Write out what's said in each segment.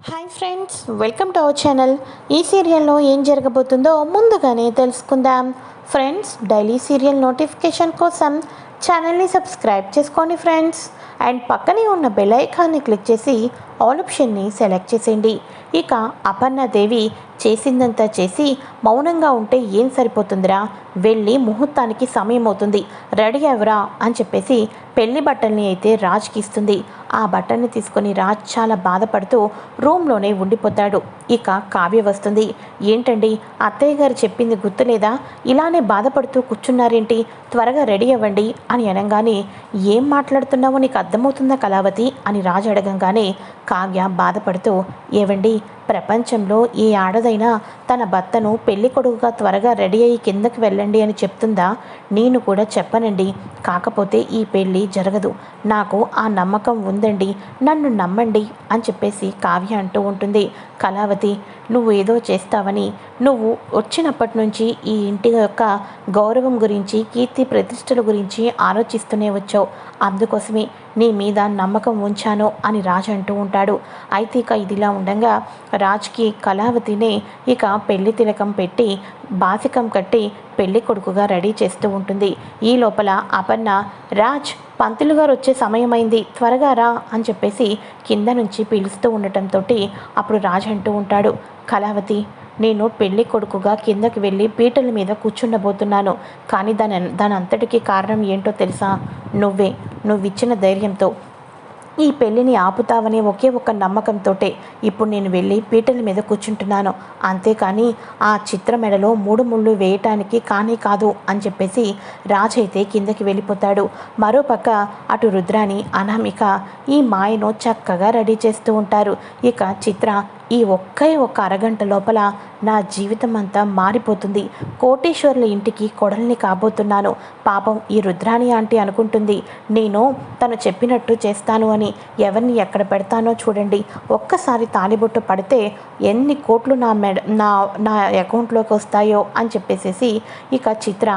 Hi friends welcome to our channel ఈ సీరియల్లో ఏం జరగబోతుందో ముందుగానే తెలుసుకుందాం. ఫ్రెండ్స్ డైలీ సీరియల్ నోటిఫికేషన్ కోసం ఛానల్ని సబ్స్క్రైబ్ చేసుకోండి ఫ్రెండ్స్ అండ్ పక్కనే ఉన్న బెల్ ఐకాన్ని క్లిక్ చేసి ఆల్ ఆప్షన్ని సెలెక్ట్ చేసేయండి. ఇక అపర్ణాదేవి చేసిందంతా చేసి మౌనంగా ఉంటే ఏం సరిపోతుందిరా? వెళ్ళి ముహూర్తానికి సమయం అవుతుంది. రెడీ అవరా అని చెప్పేసి పెళ్ళి బట్టల్ని అయితే రాజ్కి ఇస్తుంది. ఆ బట్టల్ని తీసుకొని రాజ్ చాలా బాధపడుతూ రూమ్లోనే ఉండిపోతాడు. ఇక కావ్య వస్తుంది. ఏంటండి? అత్తయ్య గారు చెప్పింది గుర్తులేదా? ఇలానే బాధపడుతూ కూర్చున్నారేంటి? త్వరగా రెడీ అవ్వండి అని అనగానే ఏం మాట్లాడుతున్నావో నీకు అర్థమవుతుందా కళావతి? అని రాజు అడగంగానే కావ్య బాధపడుతూ ఏవండి ప్రపంచంలో ఏ ఆడదైనా తన భర్తను పెళ్ళి కొడుకుగా త్వరగా రెడీ అయ్యి కిందకి వెళ్ళండి అని చెప్తుందా? నేను కూడా చెప్పనండి. కాకపోతే ఈ పెళ్ళి జరగదు. నాకు ఆ నమ్మకం ఉందండి. నన్ను నమ్మండి అని చెప్పేసి కావ్య అంటూ ఉంటుంది. కళావతి నువ్వు ఏదో చేస్తావని. నువ్వు వచ్చినప్పటి నుంచి ఈ ఇంటి యొక్క గౌరవం గురించి కీర్తి ప్రతిష్టల గురించి ఆలోచిస్తూనే వచ్చావు. అందుకోసమే నీ మీద నమ్మకం ఉంచాను అని రాజు అంటూ ఉంటాడు. అయితే ఇక ఇదిలా ఉండగా రాజ్కి కళావతినే ఇక పెళ్ళి తిలకం పెట్టి బాసికం కట్టి పెళ్ళి కొడుకుగా రెడీ చేస్తూ ఉంటుంది. ఈ లోపల అపర్ణ రాజ్ పంతులు గారు వచ్చే సమయమైంది త్వరగా రా అని చెప్పేసి కింద నుంచి పిలుస్తూ ఉండటంతో అప్పుడు రాజ్ అంటూ ఉంటాడు కళావతి నేను పెళ్ళి కొడుకుగా కిందకి వెళ్ళి పీటల మీద కూర్చుండబోతున్నాను. కానీ దాని దాని అంతటికీ కారణం ఏంటో తెలుసా? నువ్వే నువ్విచ్చిన ధైర్యంతో. ఈ పెళ్ళిని ఆపుతావనే ఒకే ఒక నమ్మకంతో ఇప్పుడు నేను వెళ్ళి పీటల మీద కూర్చుంటున్నాను. అంతేకాని ఆ చిత్ర మెడలో మూడు ముళ్ళు వేయటానికి కానీ కాదు అని చెప్పేసి రాజైతే అయితే కిందకి వెళ్ళిపోతాడు. మరోపక్క అటు రుద్రాని అనామిక ఈ మాయను చక్కగా రెడీ చేస్తూ ఉంటారు. ఇక చిత్ర ఈ ఒక్కే ఒక్క అరగంట లోపల నా జీవితం అంతా మారిపోతుంది. కోటేశ్వర్ల ఇంటికి కొడల్ని కాబోతున్నాను. పాపం ఈ రుద్రాణి ఆంటీ అనుకుంటుంది నేను తను చెప్పినట్టు చేస్తాను అని ఎవరిని ఎక్కడ పెడతానో చూడండి. ఒక్కసారి తాలిబొట్టు పడితే ఎన్ని కోట్లు నా మెడ నా నా అకౌంట్లోకి వస్తాయో అని చెప్పేసేసి ఇక చిత్ర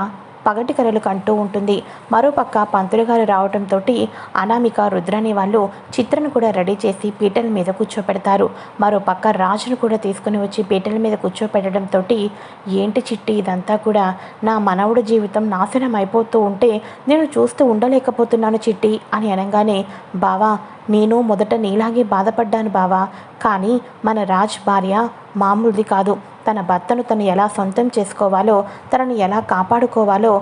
పగటి కరలు కంటూ ఉంటుంది. మరోపక్క పంతులు గారు రావడంతో అనామిక రుద్రాని వాళ్ళు చిత్రను కూడా రెడీ చేసి పీటల మీద కూర్చోపెడతారు. మరోపక్క రాజును కూడా తీసుకుని వచ్చి పీటల మీద కూర్చోపెట్టడంతో ఏంటి చిట్టి ఇదంతా కూడా నా మనవుడు జీవితం నాశనం అయిపోతూ ఉంటే నేను చూస్తూ ఉండలేకపోతున్నాను చిట్టి అని అనగానే బావా నేను మొదట నీలాగే బాధపడ్డాను బావా. కానీ మన రాజ్ భార్య మామూలుది కాదు. తన భర్తను తను ఎలా సొంతం చేసుకోవాలో తనను ఎలా కాపాడుకోవాలో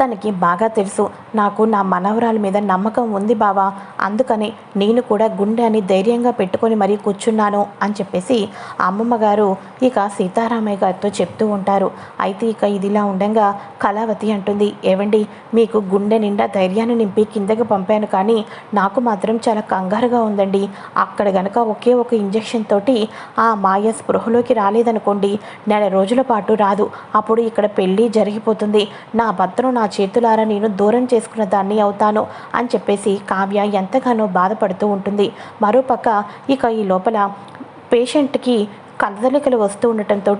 తనకి బాగా తెలుసు. నాకు నా మనవరాల మీద నమ్మకం ఉంది బావా. అందుకని నేను కూడా గుండె అని ధైర్యంగా పెట్టుకొని మరీ కూర్చున్నాను అని చెప్పేసి అమ్మమ్మ గారు ఇక సీతారామయ్య గారితో చెప్తూ ఉంటారు. అయితే ఇక ఇదిలా ఉండగా కళావతి అంటుంది. ఏవండి మీకు గుండె నిండా ధైర్యాన్ని నింపి కిందకి పంపాను కానీ నాకు మాత్రం చాలా కంగారుగా ఉందండి. అక్కడ గనక ఒకే ఒక ఇంజెక్షన్ తోటి ఆ మాయ స్పృహలోకి రాలేదనుకోండి నెల రోజుల పాటు రాదు. అప్పుడు ఇక్కడ పెళ్ళి జరిగిపోతుంది. నా భర్తను నా చేతులారా నేను దూరం చేసుకున్న దాన్ని అవుతాను అని చెప్పేసి కావ్య ఎంతగానో బాధపడుతూ ఉంటుంది. మరోపక్క ఇక ఈ లోపల పేషెంట్కి కదలికలు వస్తూ ఉండటంతో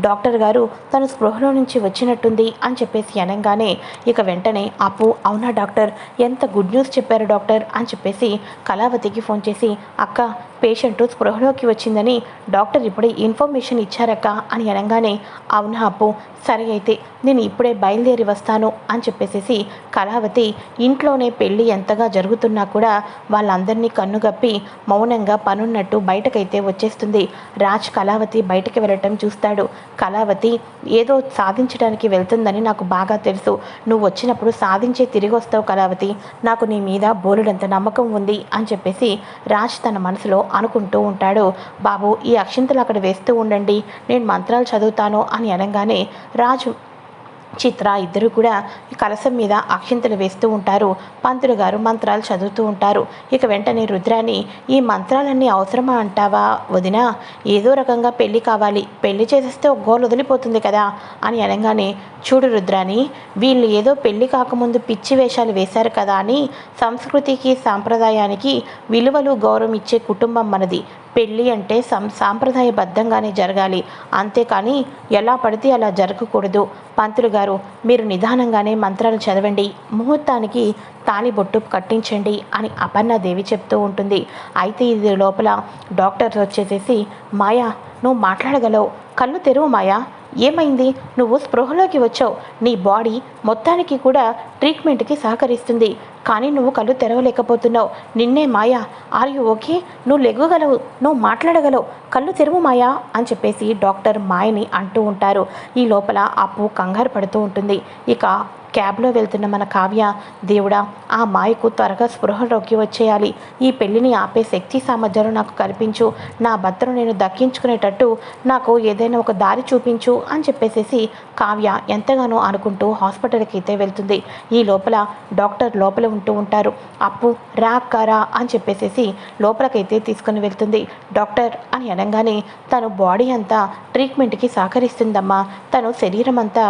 డాక్టర్ గారు తను స్పృహలో నుంచి వచ్చినట్టుంది అని చెప్పేసి అనగానే ఇక వెంటనే అప్పు అవునా డాక్టర్? ఎంత గుడ్ న్యూస్ చెప్పారు డాక్టర్? అని చెప్పేసి కళావతికి ఫోన్ చేసి అక్క పేషెంట్ స్పృహలోకి వచ్చిందని డాక్టర్ ఇప్పుడే ఇన్ఫర్మేషన్ ఇచ్చారక్క అని అనగానే అవునా అప్పు? సరే అయితే నేను ఇప్పుడే బయలుదేరి వస్తాను అని చెప్పేసేసి కళావతి ఇంట్లోనే పెళ్ళి ఎంతగా జరుగుతున్నా కూడా వాళ్ళందరినీ కన్నుగప్పి మౌనంగా పనున్నట్టు బయటకైతే వచ్చేస్తుంది. రాజ్ కళావతి బయటకు వెళ్ళటం చూస్తాడు. కళావతి ఏదో సాధించడానికి వెళ్తుందని నాకు బాగా తెలుసు. నువ్వు వచ్చినప్పుడు సాధించే తిరిగి వస్తావు కళావతి. నాకు నీ మీద బోలుడంత నమ్మకం ఉంది అని చెప్పేసి రాజ్ తన మనసులో అనుకుంటూ ఉంటాడు. బాబు ఈ అక్షింతలు అక్కడ వేస్తూ ఉండండి. నేను మంత్రాలు చదువుతాను అని అనగానే రాజు చిత్ర ఇద్దరు కూడా కలసం మీద అక్షింతలు వేస్తూ ఉంటారు. పంతులు గారు మంత్రాలు చదువుతూ ఉంటారు. ఇక వెంటనే రుద్రాని ఈ మంత్రాలన్నీ అవసరమా అంటావా వదినా? ఏదో రకంగా పెళ్ళి కావాలి. పెళ్ళి చేసేస్తే ఒక గోలు వదిలిపోతుంది కదా అని అనగానే చూడు రుద్రాని వీళ్ళు ఏదో పెళ్ళి కాకముందు పిచ్చి వేషాలు వేశారు కదా అని సంస్కృతికి సాంప్రదాయానికి విలువలు గౌరవం ఇచ్చే కుటుంబం మనది. పెళ్ళి అంటే సం సాంప్రదాయబద్ధంగానే జరగాలి. అంతేకాని ఎలా పడితే అలా జరగకూడదు. పంతులు గారు మీరు నిదానంగానే మంత్రాలు చదవండి. ముహూర్తానికి తాళిబొట్టు కట్టించండి అని అపర్ణాదేవి చెప్తూ ఉంటుంది. అయితే ఇది లోపల డాక్టర్ వచ్చేసేసి మాయా నువ్వు మాట్లాడగలవు. కళ్ళు తెరువు మాయా. ఏమైంది? నువ్వు స్పృహలోకి వచ్చావు. నీ బాడీ మొత్తానికి కూడా ట్రీట్మెంట్కి సహకరిస్తుంది. కానీ నువ్వు కళ్ళు తెరవలేకపోతున్నావు. నిన్నే మాయా. ఆర్ యు ఓకే నువ్వు లెగ్గగలవు నువ్వు మాట్లాడగలవు. కళ్ళు తెరువు మాయా అని చెప్పేసి డాక్టర్ మాయని అంటూ ఉంటారు. ఈ లోపల అప్పు కంగారు పడుతూ ఉంటుంది. ఇక క్యాబ్లో వెళ్తున్న మన కావ్య దేవుడా ఆ మాయకు త్వరగా స్పృహలోకి వచ్చేయాలి. ఈ పెళ్ళిని ఆపే శక్తి సామర్థ్యాలు నాకు కల్పించు. నా భర్తను నేను దక్కించుకునేటట్టు నాకు ఏదైనా ఒక దారి చూపించు అని చెప్పేసేసి కావ్య ఎంతగానో అనుకుంటూ హాస్పిటల్కి అయితే వెళ్తుంది. ఈ లోపల డాక్టర్ లోపల ఉంటూ ఉంటారు. అప్పు రా కరా అని చెప్పేసేసి లోపలకైతే తీసుకుని వెళ్తుంది. డాక్టర్ అని అనగానే తను బాడీ అంతా ట్రీట్మెంట్కి సహకరిస్తుందమ్మా. తను శరీరం అంతా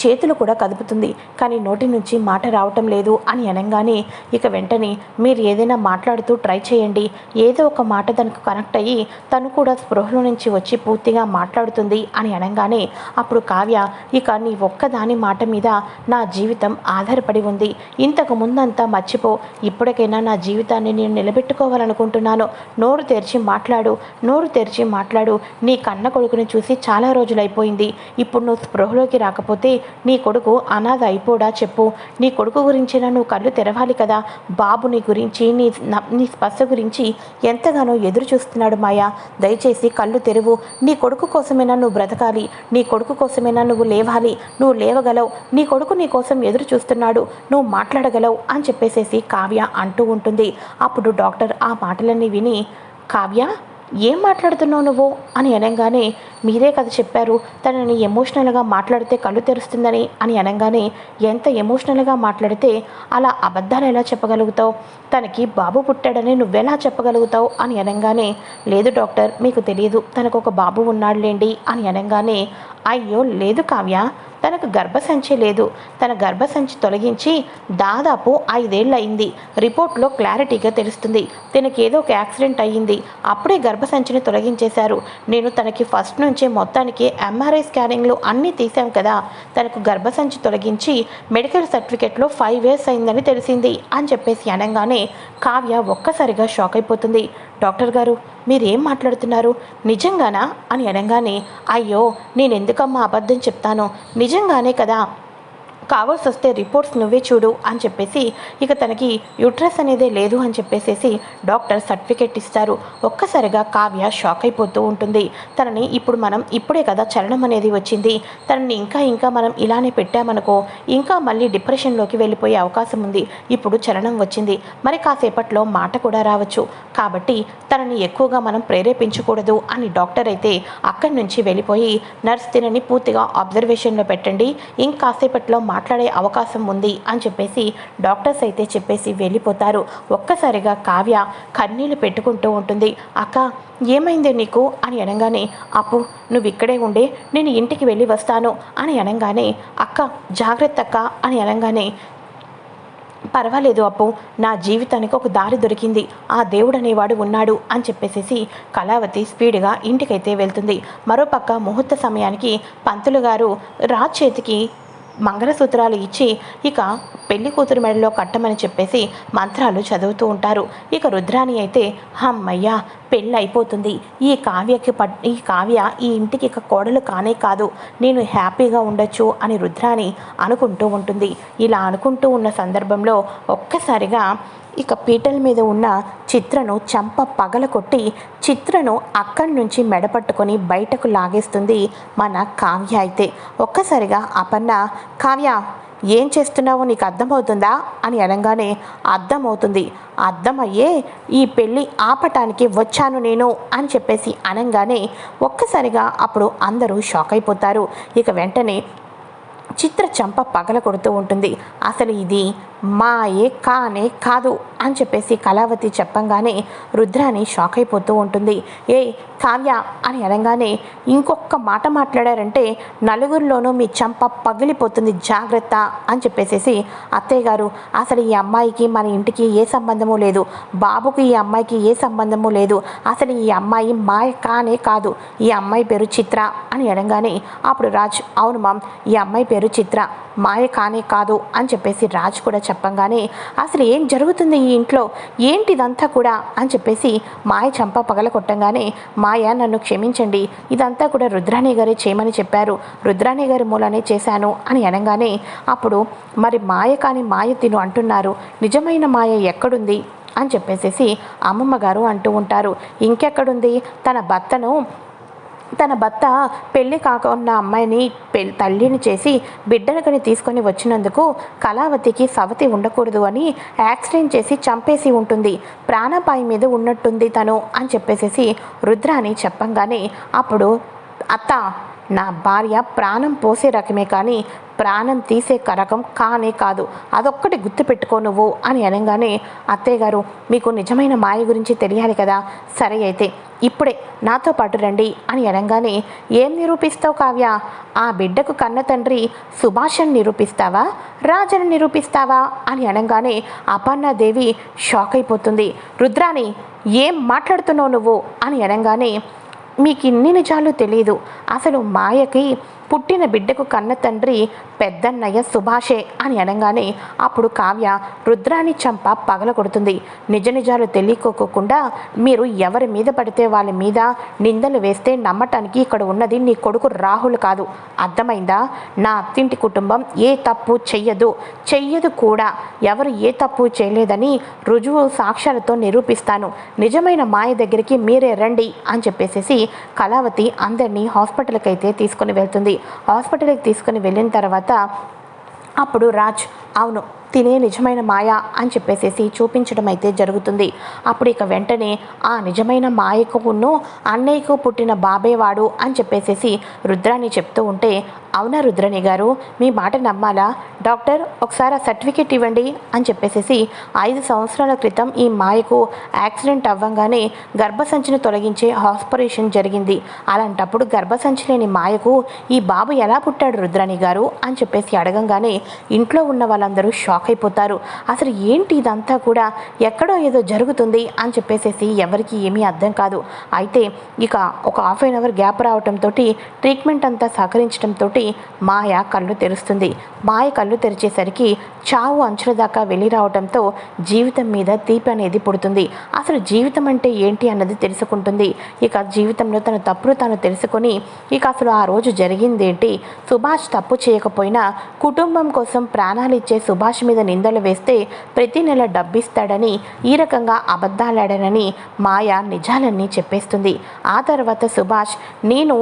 చేతులు కూడా కదుపుతుంది. కానీ నోటి నుంచి మాట రావటం లేదు అని అనగానే ఇక వెంటనే మీరు ఏదైనా మాట్లాడుతూ ట్రై చేయండి. ఏదో ఒక మాట తనకు కనెక్ట్ అయ్యి తను కూడా స్పృహలో నుంచి వచ్చి పూర్తిగా మాట్లాడుతుంది అని అనగానే అప్పుడు కావ్య ఇక నీ ఒక్కదాని మాట మీద నా జీవితం ఆధారపడి ఉంది. ఇంతకు ముందంతా మర్చిపో. ఇప్పటికైనా నా జీవితాన్ని నేను నిలబెట్టుకోవాలనుకుంటున్నాను. నోరు తెరిచి మాట్లాడు. నోరు తెరిచి మాట్లాడు. నీ కన్న కొడుకుని చూసి చాలా రోజులైపోయింది. ఇప్పుడు నువ్వు స్పృహలోకి రాకపోతే నీ కొడుకు అనాథ అయిపోడా చెప్పు. నీ కొడుకు గురించిన నువ్వు కళ్ళు తెరవాలి కదా. బాబు నీ గురించి నీ న- నీ స్పర్శ గురించి ఎంతగానో ఎదురు చూస్తున్నాడు మాయా. దయచేసి కళ్ళు తెరువు. నీ కొడుకు కోసమైనా నువ్వు బ్రతకాలి. నీ కొడుకు కోసమైనా నువ్వు లేవాలి. నువ్వు లేవగలవు. నీ కొడుకు నీ కోసం ఎదురు చూస్తున్నాడు. నువ్వు మాట్లాడగలవు అని చెప్పేసేసి కావ్య అంటూ ఉంటుంది. అప్పుడు డాక్టర్ ఆ మాటలన్నీ విని కావ్య ఏం మాట్లాడుతున్నావు నువ్వు? అని అనగానే మీరే కదా చెప్పారు తనని ఎమోషనల్గా మాట్లాడితే కళ్ళు తెరుస్తుందని అని అనగానే ఎంత ఎమోషనల్గా మాట్లాడితే అలా అబద్ధాలు ఎలా చెప్పగలుగుతావు? తనకి బాబు పుట్టాడని నువ్వెలా చెప్పగలుగుతావు? అని అనగానే లేదు డాక్టర్ మీకు తెలియదు తనకు ఒక బాబు ఉన్నాడులేండి అని అనగానే అయ్యో లేదు కావ్య తనకు గర్భసంచి లేదు. తన గర్భసంచి తొలగించి దాదాపు ఐదేళ్ళు అయింది రిపోర్ట్లో క్లారిటీగా తెలుస్తుంది. తనకి ఏదో ఒక యాక్సిడెంట్ అయ్యింది. అప్పుడే గర్భసంచిని తొలగించేశారు. నేను తనకి ఫస్ట్ నుంచే మొత్తానికి ఎంఆర్ఐ స్కానింగ్లు అన్నీ తీసాం కదా. తనకు గర్భసంచి తొలగించి మెడికల్ సర్టిఫికెట్లో ఫైవ్ ఇయర్స్ అయిందని తెలిసింది అని చెప్పేసి అనగానే కావ్య ఒక్కసారిగా షాక్ అయిపోతుంది. డాక్టర్ గారు మీరేం మాట్లాడుతున్నారు? నిజంగానా? అని అనగానే అయ్యో నేను ఎందుకమ్మా అబద్ధం చెప్తాను? నిజంగానే కదా? కావాల్సి వస్తే రిపోర్ట్స్ నువ్వే చూడు అని చెప్పేసి ఇక తనకి యూట్రస్ అనేదే లేదు అని చెప్పేసేసి డాక్టర్ సర్టిఫికేట్ ఇస్తారు. ఒక్కసారిగా కావ్య షాక్ అయిపోతూ ఉంటుంది. తనని ఇప్పుడు మనం ఇప్పుడే కదా చలనం అనేది వచ్చింది. తనని ఇంకా ఇంకా మనం ఇలానే పెట్టామనుకో ఇంకా మళ్ళీ డిప్రెషన్లోకి వెళ్ళిపోయే అవకాశం ఉంది. ఇప్పుడు చలనం వచ్చింది. మరి కాసేపట్లో మాట కూడా రావచ్చు. కాబట్టి తనని ఎక్కువగా మనం ప్రేరేపించకూడదు అని డాక్టర్ అయితే అక్కడి నుంచి వెళ్ళిపోయి నర్స్ తినని పూర్తిగా అబ్జర్వేషన్లో పెట్టండి. ఇంకాసేపట్లో మాట్లాడే అవకాశం ఉంది అని చెప్పేసి డాక్టర్స్ అయితే చెప్పేసి వెళ్ళిపోతారు. ఒక్కసారిగా కావ్య కన్నీళ్ళు పెట్టుకుంటూ ఉంటుంది. అక్క ఏమైంది నీకు? అని అనగానే అప్పు నువ్వు ఇక్కడే ఉండే నేను ఇంటికి వెళ్ళి వస్తాను. అని అనగానే అక్క జాగ్రత్త అక్క. అని అనగానే పర్వాలేదు అప్పు నా జీవితానికి ఒక దారి దొరికింది. ఆ దేవుడు అనేవాడు ఉన్నాడు. అని చెప్పేసేసి కళావతి స్పీడ్గా ఇంటికైతే వెళ్తుంది. మరోపక్క ముహూర్త సమయానికి పంతులు గారు రాజ్ చేతికి మంగళసూత్రాలు ఇచ్చి ఇక పెళ్ళి కూతురు మెడలో కట్టమని చెప్పేసి మంత్రాలు చదువుతూ ఉంటారు. ఇక రుద్రాణి అయితే హమ్మయ్యా పెళ్ళి అయిపోతుంది. ఈ కావ్యకి పట్ ఈ కావ్య ఈ ఇంటికి ఇక కోడలు కానే కాదు. నేను హ్యాపీగా ఉండొచ్చు అని రుద్రాణి అనుకుంటూ ఉంటుంది. ఇలా అనుకుంటూ ఉన్న సందర్భంలో ఒక్కసారిగా ఇక పీటల మీద ఉన్న చిత్రను చంప పగల కొట్టి చిత్రను అక్కడి నుంచి మెడపట్టుకొని బయటకు లాగేస్తుంది మన కావ్య అయితే. ఒక్కసారిగా అపర్ణ కావ్య ఏం చేస్తున్నావో నీకు అర్థమవుతుందా? అని అనగానే అర్థమవుతుంది. అర్థమయ్యే ఈ పెళ్ళి ఆపటానికి వచ్చాను నేను అని చెప్పేసి అనగానే ఒక్కసారిగా అప్పుడు అందరూ షాక్ అయిపోతారు. ఇక వెంటనే చిత్ర చంప పగల కొడుతూ ఉంటుంది. అసలు ఇది మాయే కానే కాదు అని చెప్పేసి కళావతి చెప్పంగానే రుద్రాని షాక్ అయిపోతూ ఉంటుంది. ఏ కావ్య అని అనగానే ఇంకొక మాట మాట్లాడారంటే నలుగురిలోనూ మీ చంప పగిలిపోతుంది జాగ్రత్త అని చెప్పేసేసి అత్తయ్య గారు అసలు ఈ అమ్మాయికి మన ఇంటికి ఏ సంబంధము లేదు. బాబుకి ఈ అమ్మాయికి ఏ సంబంధము లేదు. అసలు ఈ అమ్మాయి మాయ కానే కాదు. ఈ అమ్మాయి పేరు చిత్ర అని అనగానే అప్పుడు రాజ్ అవును మామ్ ఈ అమ్మాయి పేరు చిత్ర. మాయ కానే కాదు అని చెప్పేసి రాజ్ కూడా చెప్పంగానే అసలు ఏం జరుగుతుంది ఈ ఇంట్లో? ఏంటిదంతా కూడా? అని చెప్పేసి మాయ చంప పగల కొట్టంగానే మాయ నన్ను క్షమించండి. ఇదంతా కూడా రుద్రాణి గారే చేయమని చెప్పారు. రుద్రాణి గారి మూలనే చేశాను అని అనగానే అప్పుడు మరి మాయ కాని మాయ తిను అంటున్నారు. నిజమైన మాయ ఎక్కడుంది? అని చెప్పేసేసి అమ్మమ్మ గారు అంటూ ఉంటారు. ఇంకెక్కడుంది? తన భర్తను తన భర్త పెళ్ళి కాక ఉన్న అమ్మాయిని తల్లిని చేసి బిడ్డలకని తీసుకొని వచ్చినందుకు కళావతికి సవతి ఉండకూడదు అని యాక్సిడెంట్ చేసి చంపేసి ఉంటుంది. ప్రాణాపాయం మీద ఉన్నట్టుంది తను అని చెప్పేసేసి రుద్రాని చెప్పంగానే అప్పుడు అత్త నా భార్య ప్రాణం పోసే రకమే కానీ ప్రాణం తీసే కరకం కానే కాదు. అదొక్కటి గుర్తుపెట్టుకో నువ్వు అని అనగానే అత్తయ్య గారు మీకు నిజమైన మాయ గురించి తెలియాలి కదా? సరే అయితే ఇప్పుడే నాతో పాటు రండి అని అనగానే ఏం నిరూపిస్తావు కావ్య? ఆ బిడ్డకు కన్న తండ్రి సుభాషన్ నిరూపిస్తావా? రాజను నిరూపిస్తావా? అని అనగానే అపర్ణాదేవి షాక్ అయిపోతుంది. రుద్రాని ఏం మాట్లాడుతున్నావు నువ్వు? అని అనగానే మీకు ఇన్ని నిజాలు తెలియదు అసలు మాయకి పుట్టిన బిడ్డకు కన్న తండ్రి పెద్దన్నయ్య సుభాషే అని అనగానే అప్పుడు కావ్య రుద్రాని చంప పగల కొడుతుంది. నిజ నిజాలు తెలియకోకుండా మీరు ఎవరి మీద పడితే వాళ్ళ మీద నిందలు వేస్తే నమ్మటానికి ఇక్కడ ఉన్నది నీ కొడుకు రాహుల్ కాదు. అర్థమైందా? నా అత్తింటి కుటుంబం ఏ తప్పు చెయ్యదు. చెయ్యదు కూడా. ఎవరు ఏ తప్పు చేయలేదని రుజువు సాక్ష్యాలతో నిరూపిస్తాను. నిజమైన మాయ దగ్గరికి మీరే రండి అని చెప్పేసేసి కళావతి అందరినీ హాస్పిటల్కి అయితే తీసుకుని వెళ్తుంది. హాస్పిటల్కి తీసుకుని వెళ్ళిన తర్వాత అప్పుడు రాజ్ అవును తినే నిజమైన మాయ అని చెప్పేసేసి చూపించడం అయితే జరుగుతుంది. అప్పుడు ఇక వెంటనే ఆ నిజమైన మాయకును అన్నయ్యకు పుట్టిన బాబేవాడు అని చెప్పేసేసి రుద్రాణి చెప్తూ ఉంటే అవునా రుద్రణి గారు మీ మాట నమ్మాలా? డాక్టర్ ఒకసారి ఆ సర్టిఫికేట్ ఇవ్వండి అని చెప్పేసేసి ఐదు సంవత్సరాల క్రితం ఈ మాయకు యాక్సిడెంట్ అవ్వంగానే గర్భసంచిని తొలగించే హాస్పరేషన్ జరిగింది. అలాంటప్పుడు గర్భసంచి లేని మాయకు ఈ బాబు ఎలా పుట్టాడు రుద్రాణి గారు అని చెప్పేసి అడగంగానే ఇంట్లో ఉన్న వాళ్ళందరూ షాక్ అయిపోతారు. అసలు ఏంటి ఇదంతా కూడా? ఎక్కడో ఏదో జరుగుతుంది అని చెప్పేసేసి ఎవరికి ఏమీ అర్థం కాదు. అయితే ఇక ఒక హాఫ్ అన్ అవర్ గ్యాప్ రావటంతో ట్రీట్మెంట్ అంతా సహకరించడంతో మాయ కళ్ళు తెరుస్తుంది. మాయ కళ్ళు తెరిచేసరికి చావు అంచుల దాకా వెళ్ళి రావడంతో జీవితం మీద తీపి అనేది పుడుతుంది. అసలు జీవితం అంటే ఏంటి అన్నది తెలుసుకుంటుంది. ఇక జీవితంలో తన తప్పులు తాను తెలుసుకొని ఇక అసలు ఆ రోజు జరిగిందేంటి? సుభాష్ తప్పు చేయకపోయినా కుటుంబం కోసం ప్రాణాలు వచ్చే సుభాష్ మీద నిందలు వేస్తే ప్రతి నెల డబ్బిస్తాడని ఈ రకంగా అబద్ధాలాడానని మాయ నిజాలన్నీ చెప్పేస్తుంది. ఆ తర్వాత సుభాష్ నేను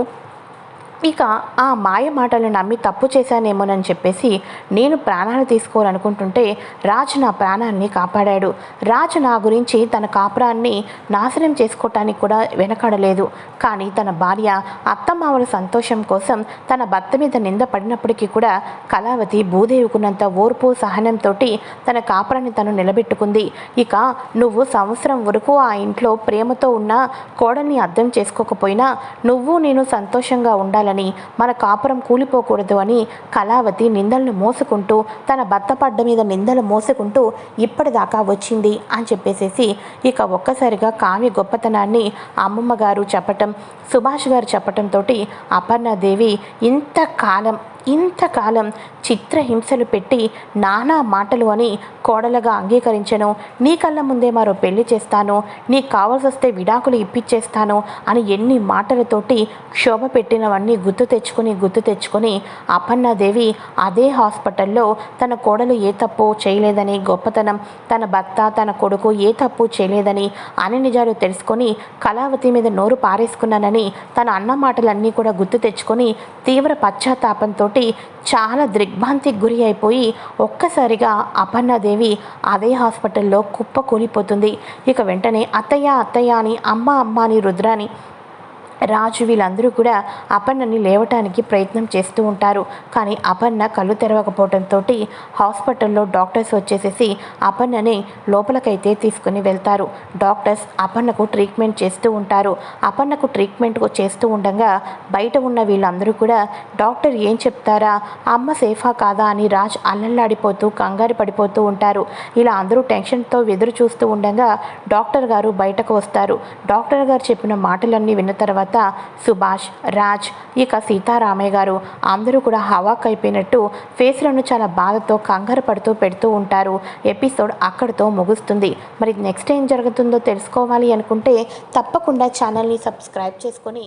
ఇక ఆ మాయ మాటలు నమ్మి తప్పు చేశానేమోనని చెప్పేసి నేను ప్రాణాలు తీసుకోవాలనుకుంటుంటే రాజు నా ప్రాణాన్ని కాపాడాడు. రాజు నా గురించి తన కాపురాన్ని నాశనం చేసుకోవటానికి కూడా వెనకడలేదు. కానీ తన భార్య అత్తమామల సంతోషం కోసం తన భర్త మీద నింద పడినప్పటికీ కూడా కళావతి భూదేవికున్నంత ఓర్పు సహనంతో తన కాపురాన్ని తను నిలబెట్టుకుంది. ఇక నువ్వు సంవత్సరం వరకు ఆ ఇంట్లో ప్రేమతో ఉన్న కోడల్ని అర్థం చేసుకోకపోయినా నువ్వు నేను సంతోషంగా ఉండాలి ఉండాలని మన కాపురం కూలిపోకూడదు అని కళావతి నిందలను మోసుకుంటూ తన భర్త పడ్డ మీద నిందలు మోసుకుంటూ ఇప్పటిదాకా వచ్చింది అని చెప్పేసేసి ఇక ఒక్కసారిగా కావ్య గొప్పతనాన్ని అమ్మమ్మ గారు చెప్పటం సుభాష్ గారు చెప్పటంతో అపర్ణాదేవి ఇంతకాలం ఇంతకాలం చిత్రహింసలు పెట్టి నానా మాటలు అని కోడలుగా అంగీకరించను. నీ కళ్ళ ముందే మరో పెళ్ళి చేస్తాను. నీకు కావాల్సి వస్తే విడాకులు ఇప్పించేస్తాను అని ఎన్ని మాటలతోటి క్షోభ పెట్టినవన్నీ గుర్తు తెచ్చుకొని గుర్తు తెచ్చుకొని అపన్నాదేవి అదే హాస్పిటల్లో తన కోడలు ఏ తప్పు చేయలేదని గొప్పతనం తన భర్త తన కొడుకు ఏ తప్పు చేయలేదని అని నిజాలు తెలుసుకొని కళావతి మీద నోరు పారేసుకున్నానని తన అన్న మాటలన్నీ కూడా గుర్తు తెచ్చుకొని తీవ్ర పశ్చాత్తాపంతో చాలా దిగ్భ్రాంతికి గురి అయిపోయి ఒక్కసారిగా అపర్ణాదేవి అదే హాస్పిటల్లో కుప్ప కూలిపోతుంది ఇక వెంటనే అత్తయ్య అత్తయ్య అని అమ్మ అమ్మ అని రుద్రాని రాజు వీళ్ళందరూ కూడా అపర్ణని లేవటానికి ప్రయత్నం చేస్తూ ఉంటారు. కానీ అపర్ణ కళ్ళు తెరవకపోవడంతో హాస్పిటల్లో డాక్టర్స్ వచ్చేసేసి అపర్ణని లోపలికైతే తీసుకుని వెళ్తారు. డాక్టర్స్ అపర్ణకు ట్రీట్మెంట్ చేస్తూ ఉంటారు. అపర్ణకు ట్రీట్మెంట్ చేస్తూ ఉండగా బయట ఉన్న వీళ్ళందరూ కూడా డాక్టర్ ఏం చెప్తారా? అమ్మ సేఫా కాదా? అని రాజ్ అల్లల్లాడిపోతూ కంగారు పడిపోతూ ఉంటారు. ఇలా అందరూ టెన్షన్తో ఎదురు చూస్తూ ఉండగా డాక్టర్ గారు బయటకు వస్తారు. డాక్టర్ గారు చెప్పిన మాటలన్నీ విన్న తర్వాత తర్వాత సుభాష్ రాజ్ ఇక సీతారామయ్య గారు అందరూ కూడా హవాక్ అయిపోయినట్టు ఫేస్లను చాలా బాధతో కంగారు పడుతూ పెడుతూ ఉంటారు. ఎపిసోడ్ అక్కడితో ముగుస్తుంది. మరి నెక్స్ట్ ఏం జరుగుతుందో తెలుసుకోవాలి అనుకుంటే తప్పకుండా ఛానల్ని సబ్స్క్రైబ్ చేసుకొని